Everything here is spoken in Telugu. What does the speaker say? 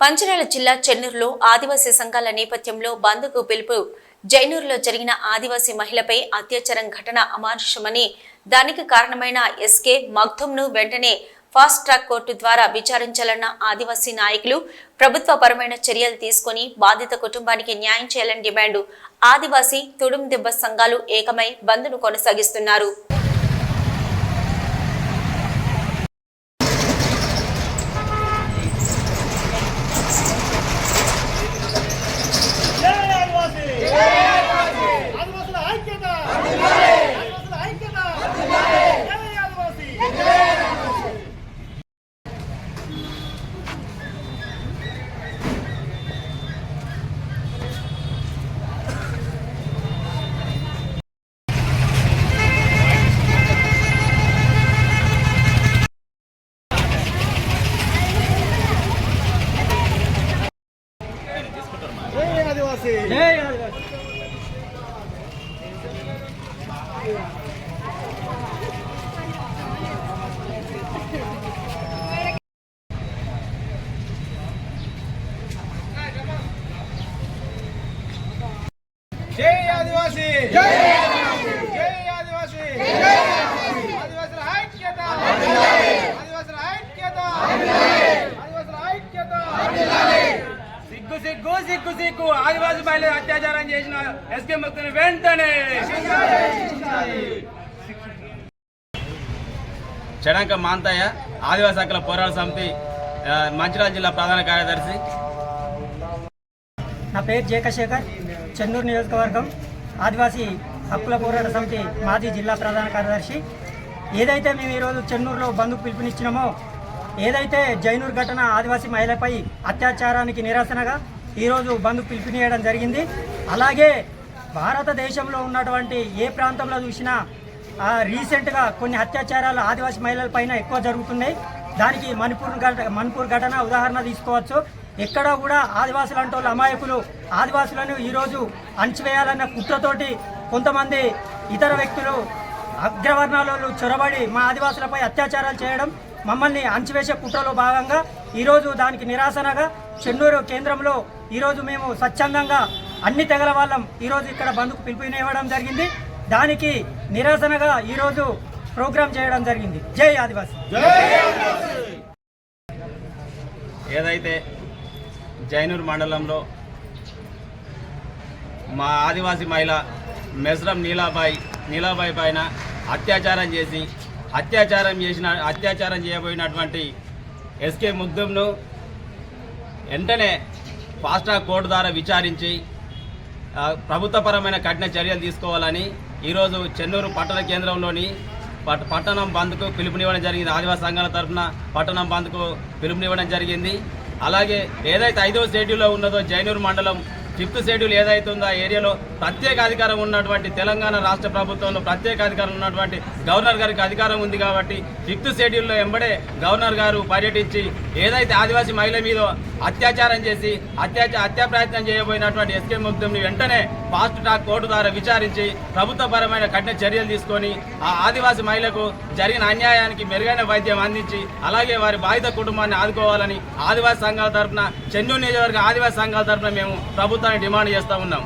పంచనాల జిల్లా చెన్నూరులో ఆదివాసీ సంఘాల నేపథ్యంలో బంద్కు పిలుపు. జైనూరులో జరిగిన ఆదివాసీ మహిళపై అత్యాచారం ఘటన అమానుషమని దానికి కారణమైన ఎస్కే మగ్ధుమ్ను వెంటనే ఫాస్ట్ ట్రాక్ కోర్టు ద్వారా విచారించాలన్న ఆదివాసీ నాయకులు ప్రభుత్వపరమైన చర్యలు తీసుకొని బాధిత కుటుంబానికి న్యాయం చేయాలని డిమాండు. ఆదివాసీ తుడుం దెబ్బ సంఘాలు ఏకమై బంద్ను కొనసాగిస్తున్నారు. జై ఆదివాసీ జై జై ఆదివాసీ జై ఆదివాసుల ఐక్యత ఆదివాసుల ఐక్యత ఆదివాసుల ఐక్యత సిగ్గు సిగ్గు సిగ్గు ఆదివాసి మహిళ అత్యాచారం చేసిన ఎస్కే ముక్తిని వెంటనే చడంక మాంతయ్య ఆదివాసి హక్కుల పోరాట సమితి మంచిర్యాల జిల్లా ప్రధాన కార్యదర్శి. నా పేరు జేకశేఖర్ చెన్నూరు నియోజకవర్గం ఆదివాసీ హక్కుల పోరాట సమితి మాజీ జిల్లా ప్రధాన కార్యదర్శి. ఏదైతే మేము ఈరోజు చెన్నూరులో బంధుకు పిలుపునిచ్చినామో ఏదైతే జైనూర్ ఘటన ఆదివాసీ మహిళపై అత్యాచారానికి నిరసనగా ఈరోజు బంద్ పిలుపునియడం జరిగింది. అలాగే భారతదేశంలో ఉన్నటువంటి ఏ ప్రాంతంలో చూసినా రీసెంట్గా కొన్ని అత్యాచారాలు ఆదివాసీ మహిళల పైన ఎక్కువ జరుగుతున్నాయి. దానికి మణిపూర్ ఘట మణిపూర్ ఘటన ఉదాహరణ తీసుకోవచ్చు. ఎక్కడ కూడా ఆదివాసులు అంటే వాళ్ళు అమాయకులు ఆదివాసులను ఈరోజు అణచివేయాలన్న కుట్రతోటి కొంతమంది ఇతర వ్యక్తులు అగ్రవర్ణాలలో చొరబడి మా ఆదివాసులపై అత్యాచారాలు చేయడం మమ్మల్ని అంచివేసే కుట్రలో భాగంగా ఈరోజు దానికి నిరాశనగా చెన్నూరు కేంద్రంలో ఈరోజు మేము స్వచ్ఛందంగా అన్ని తెగల వాళ్ళం ఈరోజు ఇక్కడ బంధుకు పిలుపునివ్వడం జరిగింది. దానికి నిరాశనగా ఈరోజు ప్రోగ్రాం చేయడం జరిగింది. జై ఆదివాసి. ఏదైతే జైనూర్ మండలంలో మా ఆదివాసి మహిళ మెస్రం నీలాబాయి నీలాబాయి పైన అత్యాచారం చేసి అత్యాచారం చేసిన అత్యాచారం చేయబోయినటువంటి ఎస్కే ముగ్ధంను వెంటనే ఫాస్ట్ ట్రాక్ కోర్టు ద్వారా విచారించి ప్రభుత్వపరమైన కఠిన చర్యలు తీసుకోవాలని ఈరోజు చెన్నూరు పట్టణ కేంద్రంలోని పట్ పట్టణం బంద్కు పిలుపునివ్వడం జరిగింది. ఆదివాసీ సంఘాల తరఫున పట్టణం బంద్కు పిలుపునివ్వడం జరిగింది. అలాగే ఏదైతే ఐదవ షెడ్యూల్లో ఉన్నదో జైనూరు మండలం ఫిఫ్త్ షెడ్యూల్ ఏదైతే ఉందో ఆ ఏరియాలో ప్రత్యేక అధికారం ఉన్నటువంటి తెలంగాణ రాష్ట్ర ప్రభుత్వంలో ప్రత్యేక అధికారం ఉన్నటువంటి గవర్నర్ గారికి అధికారం ఉంది కాబట్టి ఫిఫ్త్ షెడ్యూల్లో ఎంబడే గవర్నర్ గారు పర్యటించి ఏదైతే ఆదివాసీ మహిళ మీద అత్యాచారం చేసి అత్యాచార హత్యా ప్రయత్నం చేయబోయినటువంటి ఎస్కే ముగ్ధంని వెంటనే ఫాస్ట్ ట్రాక్ కోర్టు ద్వారా విచారించి ప్రభుత్వపరమైన కఠిన చర్యలు తీసుకొని ఆ ఆదివాసీ మహిళకు జరిగిన అన్యాయానికి మెరుగైన వైద్యం అందించి అలాగే వారి బాధిత కుటుంబాన్ని ఆదుకోవాలని ఆదివాసీ సంఘాల తరఫున చెన్నూరు నియోజకవర్గ ఆదివాసీ సంఘాల తరఫున మేము ప్రభుత్వాన్ని డిమాండ్ చేస్తా ఉన్నాం.